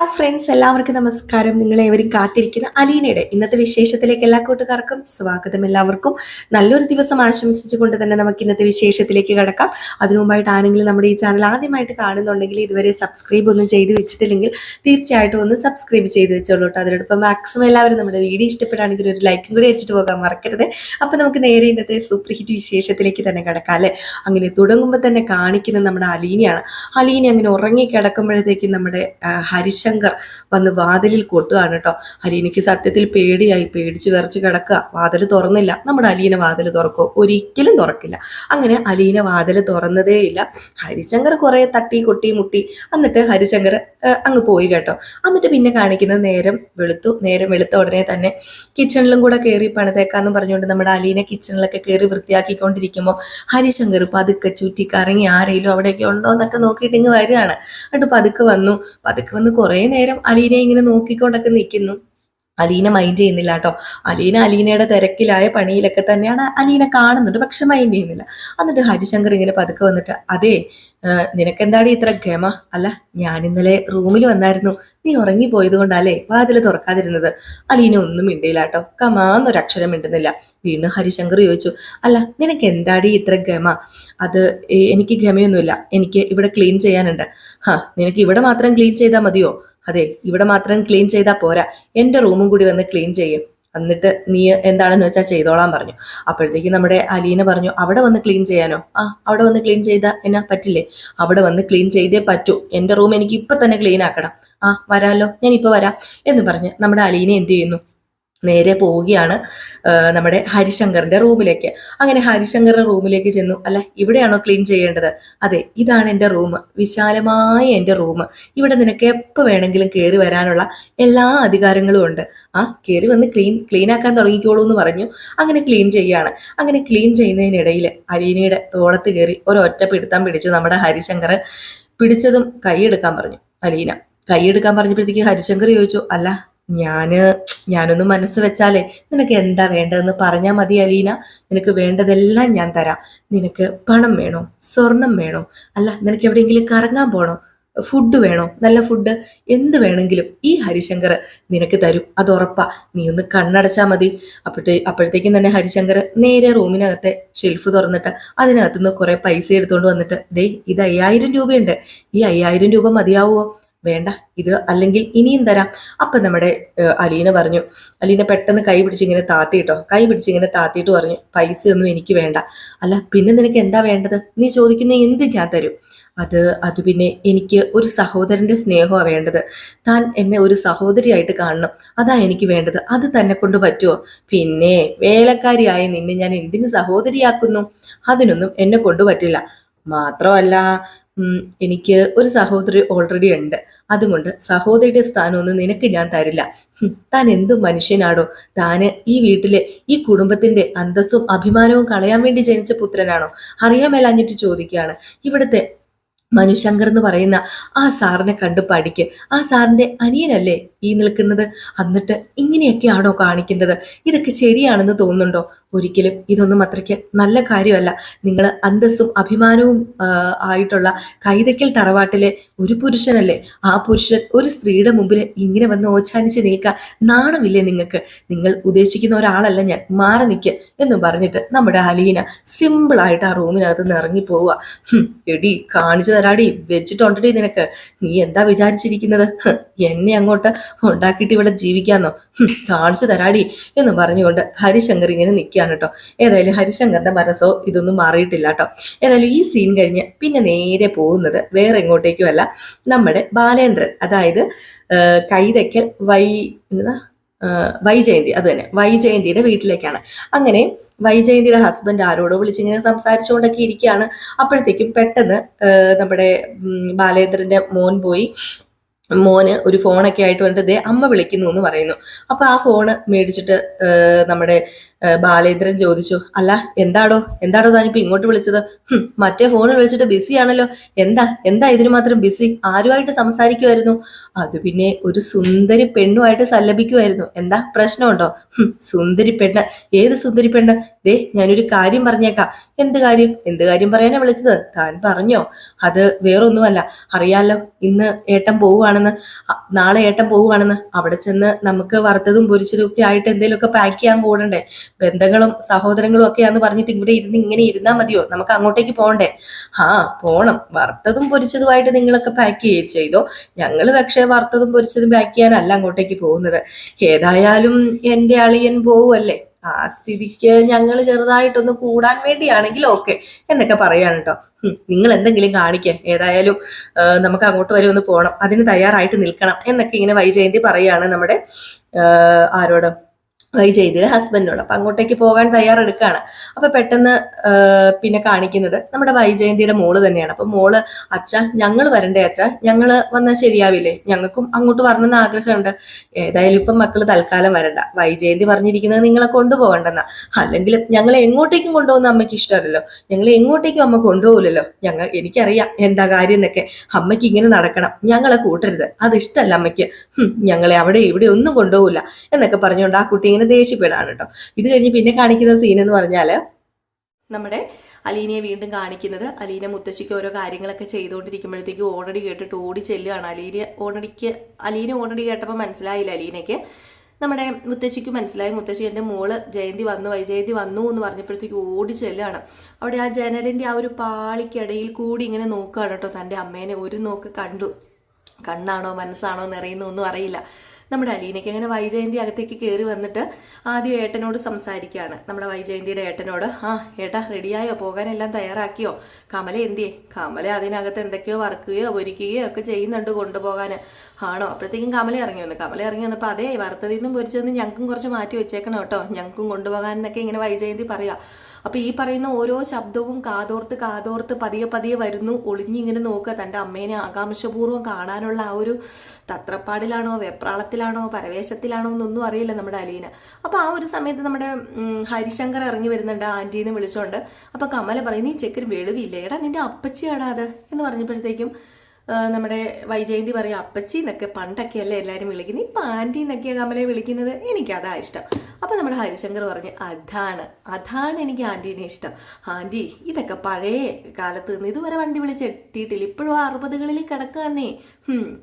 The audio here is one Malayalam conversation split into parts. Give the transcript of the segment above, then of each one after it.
ഫ്രണ്ട്സ് എല്ലാവർക്കും നമസ്കാരം. നിങ്ങളെ ഏവരും കാത്തിരിക്കുന്ന അലീനയുടെ ഇന്നത്തെ വിശേഷത്തിലേക്ക് എല്ലാ കൂട്ടുകാർക്കും സ്വാഗതം എല്ലാവർക്കും. നല്ലൊരു ദിവസം ആശംസിച്ചുകൊണ്ട് തന്നെ നമുക്ക് ഇന്നത്തെ വിശേഷത്തിലേക്ക് കിടക്കാം. അതിനുമുമ്പായിട്ട് ആരെങ്കിലും നമ്മുടെ ഈ ചാനൽ ആദ്യമായിട്ട് കാണുന്നുണ്ടെങ്കിൽ ഇതുവരെ സബ്സ്ക്രൈബ് ഒന്നും ചെയ്ത് വെച്ചിട്ടില്ലെങ്കിൽ തീർച്ചയായിട്ടും ഒന്ന് സബ്സ്ക്രൈബ് ചെയ്ത് വെച്ചോളൂ കേട്ടോ. അതിനോടൊപ്പം മാക്സിമം എല്ലാവരും നമ്മുടെ വീഡിയോ ഇഷ്ടപ്പെടുകയാണെങ്കിൽ ഒരു ലൈക്കും കൂടി അടിച്ചിട്ട് പോകാൻ മറക്കരുത്. അപ്പൊ നമുക്ക് നേരെ ഇന്നത്തെ സൂപ്പർ ഹിറ്റ് വിശേഷത്തിലേക്ക് തന്നെ കിടക്കാം അല്ലെ? അങ്ങനെ തുടങ്ങുമ്പോൾ തന്നെ കാണിക്കുന്നത് നമ്മുടെ അലീനയാണ്. അലീന അങ്ങനെ ഉറങ്ങി കിടക്കുമ്പോഴത്തേക്കും നമ്മുടെ ആ, ഹരിശങ്കർ വന്ന് വാതിലിൽ കൊട്ടുകയാണ് കേട്ടോ. അലീനയ്ക്ക് സത്യത്തിൽ പേടിയായി. പേടിച്ച് വിറച്ച് കിടക്കുക. വാതിൽ തുറന്നില്ല. നമ്മുടെ അലീന വാതിൽ തുറക്കോ? ഒരിക്കലും തുറക്കില്ല. അങ്ങനെ അലീന വാതിൽ തുറന്നതേയില്ല ഹരിശങ്കർ കുറെ തട്ടി കൊട്ടി മുട്ടി. എന്നിട്ട് ഹരിശങ്കർ അങ്ങ് പോയി കേട്ടോ. എന്നിട്ട് പിന്നെ കാണിക്കുന്നത് നേരം വെളുത്തു. നേരം വെളുത്ത ഉടനെ തന്നെ കിച്ചണിലും കൂടെ കയറി പണിതേക്കാന്ന് പറഞ്ഞുകൊണ്ട് നമ്മുടെ അലീന കിച്ചണിലൊക്കെ കയറി വൃത്തിയാക്കിക്കൊണ്ടിരിക്കുമ്പോൾ ഹരിശങ്കർ പതുക്കെ ചുറ്റി കറങ്ങി ആരെങ്കിലും അവിടെയൊക്കെ ഉണ്ടോ എന്നൊക്കെ നോക്കിയിട്ട് ഇങ്ങ് വരികയാണ്. എന്നിട്ട് പതുക്കെ വന്നു. പതുക്കെ വന്ന് കുറേ നേരം അലീനെ ഇങ്ങനെ നോക്കിക്കൊണ്ടൊക്കെ നിൽക്കുന്നു. അലീന മൈൻഡ് ചെയ്യുന്നില്ല കേട്ടോ. അലീന അലീനയുടെ തിരക്കിലായ പണിയിലൊക്കെ തന്നെയാണ് അലീന കാണുന്നുണ്ട് പക്ഷെ മൈൻഡ് ചെയ്യുന്നില്ല. എന്നിട്ട് ഹരിശങ്കർ ഇങ്ങനെ പതുക്കെ വന്നിട്ട് അതെ നിനക്കെന്താടി ഇത്ര ഗമ? അല്ല ഞാൻ ഇന്നലെ റൂമിൽ വന്നായിരുന്നു. നീ ഉറങ്ങിപ്പോയത് കൊണ്ടല്ലേ വാതിൽ തുറക്കാതിരുന്നത്? അലീന ഒന്നും മിണ്ടിയില്ല കേട്ടോ. കമാന്നൊരക്ഷരം മിണ്ടുന്നില്ല. വീണ്ടും ഹരിശങ്കർ ചോദിച്ചു അല്ല നിനക്ക് എന്താടി ഇത്ര ഗമ? അത് എനിക്ക് ഗമയൊന്നുമില്ല. എനിക്ക് ഇവിടെ ക്ലീൻ ചെയ്യാനുണ്ട്. ഹാ നിനക്ക് ഇവിടെ മാത്രം ക്ലീൻ ചെയ്താൽ മതിയോ? അതെ ഇവിടെ മാത്രം ക്ലീൻ ചെയ്താൽ പോരാ. എന്റെ റൂമും കൂടി വന്ന് ക്ലീൻ ചെയ്യും. എന്നിട്ട് നീ എന്താണെന്ന് വെച്ചാൽ ചെയ്തോളാൻ പറഞ്ഞു. അപ്പോഴത്തേക്ക് നമ്മുടെ അലീന പറഞ്ഞു അവിടെ വന്ന് ക്ലീൻ ചെയ്യാനോ? ആ അവിടെ വന്ന് ക്ലീൻ ചെയ്താൽ എന്നാ പറ്റില്ലേ? അവിടെ വന്ന് ക്ലീൻ ചെയ്തേ പറ്റൂ. എന്റെ റൂം എനിക്ക് ഇപ്പൊ തന്നെ ക്ലീൻ ആക്കണം. ആ വരാലോ. ഞാൻ ഇപ്പൊ വരാം. എന്ന് പറഞ്ഞ് നമ്മുടെ അലീന എന്ത് ചെയ്യുന്നു? നേരെ പോവുകയാണ് നമ്മുടെ ഹരിശങ്കറിന്റെ റൂമിലേക്ക്. അങ്ങനെ ഹരിശങ്കറിന്റെ റൂമിലേക്ക് ചെന്നു. അല്ല ഇവിടെയാണോ ക്ലീൻ ചെയ്യേണ്ടത്? അതെ ഇതാണ് എന്റെ റൂം. വിശാലമായ എന്റെ റൂം. ഇവിടെ നിനക്ക് എപ്പോൾ വേണമെങ്കിലും കയറി വരാനുള്ള എല്ലാ അധികാരങ്ങളും ഉണ്ട്. ആ കയറി വന്ന് ക്ലീൻ ക്ലീൻ ആക്കാൻ തുടങ്ങിക്കോളൂ എന്ന് പറഞ്ഞു. അങ്ങനെ ക്ലീൻ ചെയ്യാണ്. അങ്ങനെ ക്ലീൻ ചെയ്യുന്നതിനിടയിൽ അലീനയുടെ തോളത്ത് കയറി ഒരൊറ്റ പിടുത്തം പിടിച്ചു നമ്മുടെ ഹരിശങ്കർ പിടിച്ചതും കൈയെടുക്കാൻ പറഞ്ഞു. അലീന കൈയെടുക്കാൻ പറഞ്ഞപ്പോഴത്തേക്ക് ഹരിശങ്കർ ചോദിച്ചു അല്ല ഞാൻ ഞാനൊന്ന് മനസ്സ് വെച്ചാലേ നിനക്ക് എന്താ വേണ്ടതെന്ന് പറഞ്ഞാൽ മതി അലീന. നിനക്ക് വേണ്ടതെല്ലാം ഞാൻ തരാം. നിനക്ക് പണം വേണോ? സ്വർണം വേണോ? അല്ല നിനക്ക് എവിടെയെങ്കിലും കറങ്ങാൻ പോണോ? ഫുഡ് വേണോ? നല്ല ഫുഡ് എന്ത് വേണമെങ്കിലും ഈ ഹരിശങ്കർ നിനക്ക് തരും. അത് ഉറപ്പാ. നീ ഒന്ന് കണ്ണടച്ചാൽ മതി. അപ്പോഴത്തെ അപ്പോഴത്തേക്കും തന്നെ ഹരിശങ്കർ നേരെ റൂമിനകത്തെ ഷെൽഫ് തുറന്നിട്ട് അതിനകത്തുനിന്ന് കുറേ പൈസ എടുത്തുകൊണ്ട് വന്നിട്ട് ദേ ഇത് അയ്യായിരം രൂപയുണ്ട്. ഈ അയ്യായിരം രൂപ മതിയാവുമോ വേണ്ട ഇത് അല്ലെങ്കിൽ ഇനിയും തരാം. അപ്പം നമ്മുടെ അലീന പറഞ്ഞു അലീന പെട്ടെന്ന് കൈ പിടിച്ച് ഇങ്ങനെ താത്തിട്ടോ കൈ പിടിച്ച് ഇങ്ങനെ താത്തിയിട്ട് പറഞ്ഞു പൈസയൊന്നും എനിക്ക് വേണ്ട. അല്ല പിന്നെ നിനക്ക് എന്താ വേണ്ടത്? നീ ചോദിക്കുന്ന എന്ത് ഞാൻ തരും? അത് അത് പിന്നെ എനിക്ക് ഒരു സഹോദരന്റെ സ്നേഹമാണ് വേണ്ടത്. താൻ എന്നെ ഒരു സഹോദരിയായിട്ട് കാണണം. അതാ എനിക്ക് വേണ്ടത്. അത് തന്നെ കൊണ്ട് പറ്റുമോ പിന്നെ വേലക്കാരിയായ നിന്നെ ഞാൻ എന്തിനു സഹോദരിയാക്കുന്നു? അതിനൊന്നും എന്നെ കൊണ്ട് പറ്റില്ല. മാത്രമല്ല എനിക്ക് ഒരു സഹോദരി ഓൾറെഡി ഉണ്ട്. അതുകൊണ്ട് സഹോദരിയുടെ സ്ഥാനമൊന്നും നിനക്ക് ഞാൻ തരില്ല. താൻ എന്തു മനുഷ്യനാണോ താന് ഈ വീട്ടിലെ ഈ കുടുംബത്തിന്റെ അന്തസ്സും അഭിമാനവും കളയാൻ വേണ്ടി ജനിച്ച പുത്രനാണോ? അറിയാമേലാഞ്ഞിട്ട് ചോദിക്കുകയാണ്. ഇവിടുത്തെ മനുശങ്കർ എന്ന് പറയുന്ന ആ സാറിനെ കണ്ടു പഠിക്ക്. ആ സാറിന്റെ അനിയനല്ലേ ഈ നിൽക്കുന്നത്? എന്നിട്ട് ഇങ്ങനെയൊക്കെയാണോ കാണിക്കേണ്ടത് ഇതൊക്കെ ശരിയാണെന്ന് തോന്നുന്നുണ്ടോ? ഒരിക്കലും ഇതൊന്നും അത്രയ്ക്ക് നല്ല കാര്യമല്ല. നിങ്ങൾ അന്തസ്സും അഭിമാനവും ആയിട്ടുള്ള കൈതയ്ക്കൽ തറവാട്ടിലെ ഒരു പുരുഷനല്ലേ? ആ പുരുഷൻ ഒരു സ്ത്രീയുടെ മുമ്പിൽ ഇങ്ങനെ വന്ന് ഓച്ചാനിച്ച് നിൽക്കാൻ നാണമില്ലേ നിങ്ങൾക്ക്? നിങ്ങൾ ഉദ്ദേശിക്കുന്ന ഒരാളല്ല ഞാൻ. മാറി നിൽക്ക് എന്ന് പറഞ്ഞിട്ട് നമ്മുടെ അലീന സിമ്പിളായിട്ട് ആ റൂമിനകത്ത് നിന്ന് ഇറങ്ങി പോവുക എടി കാണിച്ചു തരാടി വെച്ചിട്ടുണ്ടടി നിനക്ക്. നീ എന്താ വിചാരിച്ചിരിക്കുന്നത്? എന്നെ അങ്ങോട്ട് ഉണ്ടാക്കിയിട്ട് ഇവിടെ ജീവിക്കാന്നോ? കാണിച്ചു തരാടി എന്ന് പറഞ്ഞുകൊണ്ട് ഹരിശങ്കർ ഇങ്ങനെ നിൽക്കുകയാണ് കേട്ടോ. ഏതായാലും ഹരിശങ്കറിന്റെ മനസ്സോ ഇതൊന്നും മാറിയിട്ടില്ല കേട്ടോ ഏതായാലും ഈ സീൻ കഴിഞ്ഞ് പിന്നെ നേരെ പോകുന്നത് വേറെ എങ്ങോട്ടേക്കുമല്ല നമ്മുടെ ബാലേന്ദ്രൻ. അതായത് കൈതയ്ക്കൽ വൈ എന്താ? വൈജയന്തി അത് തന്നെ. വൈജയന്തിയുടെ വീട്ടിലേക്കാണ്. അങ്ങനെ വൈജയന്തിയുടെ ഹസ്ബൻഡ് ആരോടോ വിളിച്ചിങ്ങനെ സംസാരിച്ചുകൊണ്ടൊക്കെ ഇരിക്കുകയാണ്. അപ്പോഴത്തേക്കും പെട്ടെന്ന് നമ്മുടെ ബാലേന്ദ്രന്റെ മോൻ പോയി. മോന് ഒരു ഫോണൊക്കെ ആയിട്ട് വന്നിട്ട് ദേ അമ്മ വിളിക്കുന്നു എന്ന് പറയുന്നു. അപ്പൊ ആ ഫോണ് മേടിച്ചിട്ട് നമ്മുടെ ബാലേന്ദ്രൻ ചോദിച്ചു അല്ല എന്താടോ? എന്താടോ താനിപ്പോ ഇങ്ങോട്ട് വിളിച്ചത്? മറ്റേ ഫോൺ വിളിച്ചിട്ട് ബിസി ആണല്ലോ. എന്താ എന്താ ഇതിന് മാത്രം ബിസി ആരുമായിട്ട് സംസാരിക്കുമായിരുന്നു അത് പിന്നെ ഒരു സുന്ദരി പെണ്ണുമായിട്ട് സല്ലപിക്കുമായിരുന്നു എന്താ പ്രശ്നമുണ്ടോ? സുന്ദരി പെണ്ണ്. ഏത് സുന്ദരി പെണ്ണ്? ദേ ഞാനൊരു കാര്യം പറഞ്ഞേക്കാം. എന്ത് കാര്യം? എന്ത് കാര്യം പറയാനാ വിളിച്ചത്? താൻ പറഞ്ഞോ. അത് വേറൊന്നുമല്ല. അറിയാലോ ഇന്ന് ഏട്ടൻ പോവുകയാണെന്ന്. നാളെ ഏട്ടൻ പോവുകയാണെന്ന്. അവിടെ ചെന്ന് നമുക്ക് വറുത്തതും പൊരിച്ചതും ഒക്കെ ആയിട്ട് എന്തെങ്കിലുമൊക്കെ പാക്ക് ചെയ്യാൻ കൂടണ്ടേ ബന്ധങ്ങളും സഹോദരങ്ങളും ഒക്കെയാന്ന് പറഞ്ഞിട്ട് ഇവിടെ ഇരുന്ന് ഇങ്ങനെ ഇരുന്നാൽ മതിയോ? നമുക്ക് അങ്ങോട്ടേക്ക് പോകണ്ടേ? ആ പോണം. വറുത്തതും പൊരിച്ചതുമായിട്ട് നിങ്ങളൊക്കെ പാക്ക് ചെയ്തോ? ഞങ്ങൾ പക്ഷേ വറുത്തതും പൊരിച്ചതും പാക്ക് ചെയ്യാനല്ല അങ്ങോട്ടേക്ക് പോകുന്നത്. ഏതായാലും എന്റെ അളിയൻ പോവുമല്ലേ ആ സ്ഥിതിക്ക് ഞങ്ങൾ ചെറുതായിട്ടൊന്ന് കൂടാൻ വേണ്ടിയാണെങ്കിൽ ഓക്കെ എന്നൊക്കെ പറയാണ് കേട്ടോ നിങ്ങൾ എന്തെങ്കിലും കാണിക്കേ ഏതായാലും നമുക്ക് അങ്ങോട്ട് വരെ ഒന്ന് പോകണം അതിന് തയ്യാറായിട്ട് നിൽക്കണം എന്നൊക്കെ ഇങ്ങനെ വൈജയന്തി പറയാണ് നമ്മുടെ ആ, ആരോട് വൈജയന്തിയുടെ ഹസ്ബൻഡിനോട് അപ്പൊ അങ്ങോട്ടേക്ക് പോകാൻ തയ്യാറെടുക്കുകയാണ് അപ്പൊ പെട്ടെന്ന് പിന്നെ കാണിക്കുന്നത് നമ്മുടെ വൈജയന്തിയുടെ മോൾ തന്നെയാണ്. അപ്പൊ മോൾ അച്ഛ ഞങ്ങൾ വരണ്ടേ അച്ഛ? ഞങ്ങൾ വന്നാൽ ശരിയാവില്ലേ? ഞങ്ങൾക്കും അങ്ങോട്ട് വരണമെന്ന് ആഗ്രഹമുണ്ട്. ഏതായാലും ഇപ്പം മക്കൾ തൽക്കാലം വരണ്ട. വൈജയന്തി പറഞ്ഞിരിക്കുന്നത് നിങ്ങളെ കൊണ്ടുപോകണ്ടെന്ന. അല്ലെങ്കിൽ ഞങ്ങളെ എങ്ങോട്ടേക്കും കൊണ്ടുപോകുന്ന അമ്മയ്ക്ക് ഇഷ്ടമല്ലല്ലോ. ഞങ്ങളെ എങ്ങോട്ടേക്കും അമ്മ കൊണ്ടുപോകില്ലല്ലോ. ഞങ്ങൾ എനിക്കറിയാം എന്താ കാര്യം എന്നൊക്കെ. അമ്മയ്ക്ക് ഇങ്ങനെ നടക്കണം. ഞങ്ങളെ കൂട്ടരുത്. അത് ഇഷ്ടമല്ല അമ്മയ്ക്ക്. ഞങ്ങളെ അവിടെ ഇവിടെ ഒന്നും കൊണ്ടുപോകില്ല എന്നൊക്കെ പറഞ്ഞുകൊണ്ട് ആ കുട്ടി ഇങ്ങനെ ദേഷ്യപ്പെടാണ് കേട്ടോ. ഇത് കഴിഞ്ഞ് പിന്നെ കാണിക്കുന്ന സീൻ എന്ന് പറഞ്ഞാൽ നമ്മുടെ അലീനയെ വീണ്ടും കാണിക്കുന്നത്. അലീന മുത്തശ്ശിക്ക് ഓരോ കാര്യങ്ങളൊക്കെ ചെയ്തുകൊണ്ടിരിക്കുമ്പോഴത്തേക്ക് ഓണടി കേട്ടിട്ട് ഓടി ചെല്ലുകയാണ്. അലീന ഓണടിക്ക് അലീന ഓണടി കേട്ടപ്പോൾ മനസ്സിലായില്ല അലീനയ്ക്ക്. നമ്മുടെ മുത്തശ്ശിക്ക് മനസ്സിലായി. മുത്തശ്ശി എന്റെ മോൾ ജയന്തി വന്നു വൈജയന്തി വന്നു എന്ന് പറഞ്ഞപ്പോഴത്തേക്ക് ഓടി ചെല്ലുകയാണ്. അവിടെ ആ ജനലിന്റെ ആ ഒരു പാളിക്കിടയിൽ കൂടി ഇങ്ങനെ നോക്കുകയാണ് കേട്ടോ. തന്റെ അമ്മേനെ ഒരു നോക്ക് കണ്ടു. കണ്ണാണോ മനസ്സാണോ എന്നറിയുന്നൊന്നും അറിയില്ല. നമ്മുടെ അലീനയ്ക്ക്. അങ്ങനെ വൈജയന്തി അകത്തേക്ക് കയറി വന്നിട്ട് ആദ്യം ഏട്ടനോട് സംസാരിക്കുകയാണ്. നമ്മുടെ വൈജയന്തിയുടെ ഏട്ടനോട് ആ ഏട്ടാ റെഡിയായോ? പോകാനെല്ലാം തയ്യാറാക്കിയോ? കമല എന്തിയേ? കമല അതിനകത്ത് എന്തൊക്കെയോ വറുക്കുകയോ പൊരിക്കുകയോ ഒക്കെ ചെയ്യുന്നുണ്ട് കൊണ്ടുപോകാൻ ആണോ? അപ്പോഴത്തേക്കും കമല ഇറങ്ങി വന്നു. കമല ഇറങ്ങി വന്നപ്പോൾ അതേ വറുത്തതിൽ നിന്നും പൊരിച്ചതെന്ന് ഞങ്ങൾക്കും കുറച്ച് മാറ്റി വെച്ചേക്കണം കേട്ടോ. ഞങ്ങൾക്കും കൊണ്ടുപോകാൻ എന്നൊക്കെ ഇങ്ങനെ വൈജയന്തി പറയാം അപ്പോൾ ഈ പറയുന്ന ഓരോ ശബ്ദവും കാതോർത്ത് കാതോർത്ത് പതിയെ പതിയെ വരുന്നു. ഒളിഞ്ഞിങ്ങനെ നോക്കുക. തന്റെ അമ്മേനെ ആകാംക്ഷപൂർവം കാണാനുള്ള ആ ഒരു തത്രപ്പാടിലാണോ വെപ്രാളത്തിലാണോ പരവേശത്തിലാണോ എന്നൊന്നും അറിയില്ല നമ്മുടെ അലീന. അപ്പോൾ ആ ഒരു സമയത്ത് നമ്മുടെ ഹരിശങ്കർ ഇറങ്ങി വരുന്നുണ്ട് ആന്റീന്ന് വിളിച്ചോണ്ട്. അപ്പോൾ കമല പറയും നീ ചെക്കൻ വെളിവില്ലേടാ? നിന്റെ അപ്പച്ചിയാടാ അത്? എന്ന് പറഞ്ഞപ്പോഴത്തേക്കും നമ്മുടെ വൈജയന്തി പറയും അപ്പച്ചി എന്നൊക്കെ പണ്ടൊക്കെ അല്ലേ എല്ലാവരും വിളിക്കുന്നത്? ഇപ്പം ആന്റി എന്നൊക്കെയാണ് കമലയെ വിളിക്കുന്നത്? എനിക്കതാ ഇഷ്ടം. അപ്പോൾ നമ്മുടെ ഹരിശങ്കർ പറഞ്ഞ് അതാണ് അതാണ് എനിക്ക് ആന്റീനെ ഇഷ്ടം. ആന്റി ഇതൊക്കെ പഴയ കാലത്ത് നിന്ന് ഇതുവരെ വണ്ടി വിളിച്ച് എത്തിയിട്ടില്ല. ഇപ്പോഴും അറുപതുകളിൽ കിടക്കുകയെന്നേ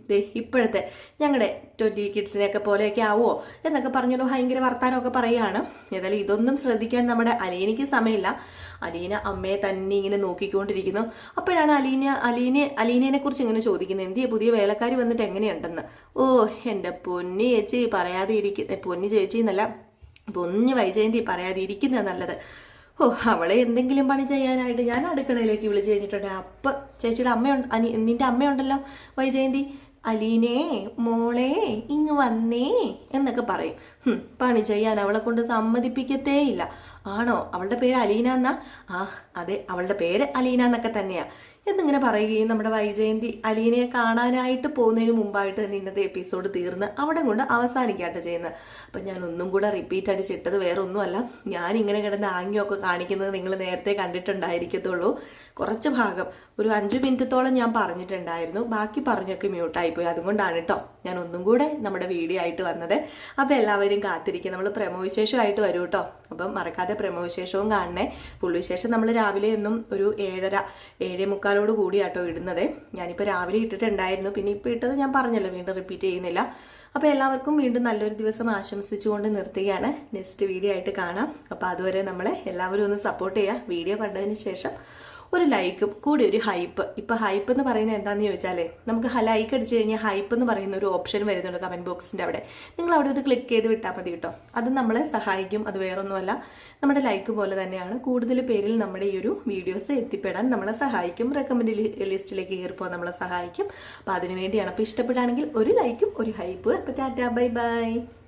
ദേ ഇപ്പോഴത്തെ ഞങ്ങളുടെ ട്വന്റി കിഡ്സിനെയൊക്കെ പോലെയൊക്കെ ആവുമോ എന്നൊക്കെ പറഞ്ഞൊരു ഭയങ്കര വർത്താനമൊക്കെ പറയുകയാണ് ഏതായാലും ഇതൊന്നും ശ്രദ്ധിക്കാൻ നമ്മുടെ അലീനയ്ക്ക് സമയമില്ല. അലീന അമ്മയെ തന്നെ ഇങ്ങനെ നോക്കിക്കൊണ്ടിരിക്കുന്നു. അപ്പോഴാണ് അലീന അലീനെ അലീനയെ കുറിച്ച് ഇങ്ങനെ ചോദിക്കുന്നത് എന്തിയെ പുതിയ വേലക്കാരി വന്നിട്ട് എങ്ങനെയുണ്ടെന്ന്? ഓ എന്റെ പൊന്നി ചേച്ചി പറയാതെ ഇരിക്കുന്ന പൊന്നി ചേച്ചി എന്നല്ല പൊന്നു വൈജയന്തി പറയാതെ ഇരിക്കുന്ന നല്ലത്. ഓ അവളെ എന്തെങ്കിലും പണി ചെയ്യാനായിട്ട് ഞാൻ അടുക്കളയിലേക്ക് വിളിച്ചു കഴിഞ്ഞിട്ടുണ്ട്. അപ്പം ചേച്ചിയുടെ അമ്മയുണ്ട് അനി നിന്റെ അമ്മയുണ്ടല്ലോ വൈജയന്തി. അലീനേ മോളെ ഇങ്ങ് വന്നേ എന്നൊക്കെ പറയും. പണി ചെയ്യാൻ അവളെ കൊണ്ട് സമ്മതിപ്പിക്കത്തേ ഇല്ല ആണോ? അവളുടെ പേര് അലീന എന്നാ? ആ അതെ അവളുടെ പേര് അലീന എന്നൊക്കെ തന്നെയാ. എന്നിങ്ങനെ പറയുകയും നമ്മുടെ വൈജയന്തി അലീനയെ കാണാനായിട്ട് പോകുന്നതിന് മുമ്പായിട്ട് തന്നെ ഇന്നത്തെ എപ്പിസോഡ് തീർന്ന് അവിടെ കൊണ്ട് അവസാനിക്കാട്ട് ചെയ്യുന്നത്. അപ്പം ഞാൻ ഒന്നും കൂടെ റിപ്പീറ്റ് അടിച്ചിട്ടത് വേറെ ഒന്നുമല്ല ഞാൻ ഇങ്ങനെ കിടന്ന് ആംഗ്യമൊക്കെ കാണിക്കുന്നത് നിങ്ങൾ നേരത്തെ കണ്ടിട്ടുണ്ടായിരിക്കത്തുള്ളൂ. കുറച്ച് ഭാഗം. ഒരു അഞ്ച് മിനിറ്റത്തോളം ഞാൻ പറഞ്ഞിട്ടുണ്ടായിരുന്നു. ബാക്കി പറഞ്ഞൊക്കെ മ്യൂട്ടായിപ്പോയി. അതുകൊണ്ടാണ് കേട്ടോ ഞാൻ ഒന്നും കൂടെ നമ്മുടെ വീഡിയോ ആയിട്ട് വന്നത്. അപ്പോൾ എല്ലാവരും കാത്തിരിക്കും. നമ്മൾ പ്രമോ വിശേഷമായിട്ട് വരും കേട്ടോ അപ്പം മറക്കാതെ പ്രമോ വിശേഷവും കാണണേ. പുള്ളിവിശേഷം വിശേഷം നമ്മൾ രാവിലെ എന്നും ഒരു ഏഴര ഏഴേ മുക്കാലോട് കൂടിയാട്ടോ ഇടുന്നത്. ഞാനിപ്പോൾ രാവിലെ ഇട്ടിട്ടുണ്ടായിരുന്നു. പിന്നെ ഇപ്പോൾ ഇട്ടത് ഞാൻ പറഞ്ഞല്ലോ വീണ്ടും റിപ്പീറ്റ് ചെയ്യുന്നില്ല. അപ്പോൾ എല്ലാവർക്കും വീണ്ടും നല്ലൊരു ദിവസം ആശംസിച്ചുകൊണ്ട് നിർത്തുകയാണ്. നെക്സ്റ്റ് വീഡിയോ ആയിട്ട് കാണാം. അപ്പോൾ അതുവരെ നമ്മളെ എല്ലാവരും ഒന്ന് സപ്പോർട്ട് ചെയ്യുക. വീഡിയോ കണ്ടതിന് ശേഷം ഒരു ലൈക്കും കൂടി ഒരു ഹൈപ്പ്. ഇപ്പോൾ ഹൈപ്പ് എന്ന് പറയുന്നത് എന്താണെന്ന് ചോദിച്ചാലേ നമുക്ക് ലൈക്ക് അടിച്ചു കഴിഞ്ഞാൽ ഹൈപ്പ് എന്ന് പറയുന്ന ഒരു ഓപ്ഷൻ വരുന്നുണ്ട് കമന്റ് ബോക്സിന്റെ അവിടെ. നിങ്ങൾ അവിടെ ഇത് ക്ലിക്ക് ചെയ്ത് വിട്ടാൽ മതി കേട്ടോ. അത് നമ്മളെ സഹായിക്കും. അത് വേറൊന്നുമല്ല. നമ്മുടെ ലൈക്ക് പോലെ തന്നെയാണ് കൂടുതൽ പേരിൽ നമ്മുടെ ഈ ഒരു വീഡിയോസ് എത്തിപ്പെടാൻ നമ്മളെ സഹായിക്കും. റെക്കമെൻഡ് ലിസ്റ്റിലേക്ക് കയറിപ്പോൾ നമ്മളെ സഹായിക്കും. അപ്പോൾ അതിനുവേണ്ടിയാണ് അപ്പോൾ ഇഷ്ടപ്പെടുകയാണെങ്കിൽ ഒരു ലൈക്കും ഒരു ഹൈപ്പ്. അപ്പോൾ ടാറ്റാ ബൈ ബൈ.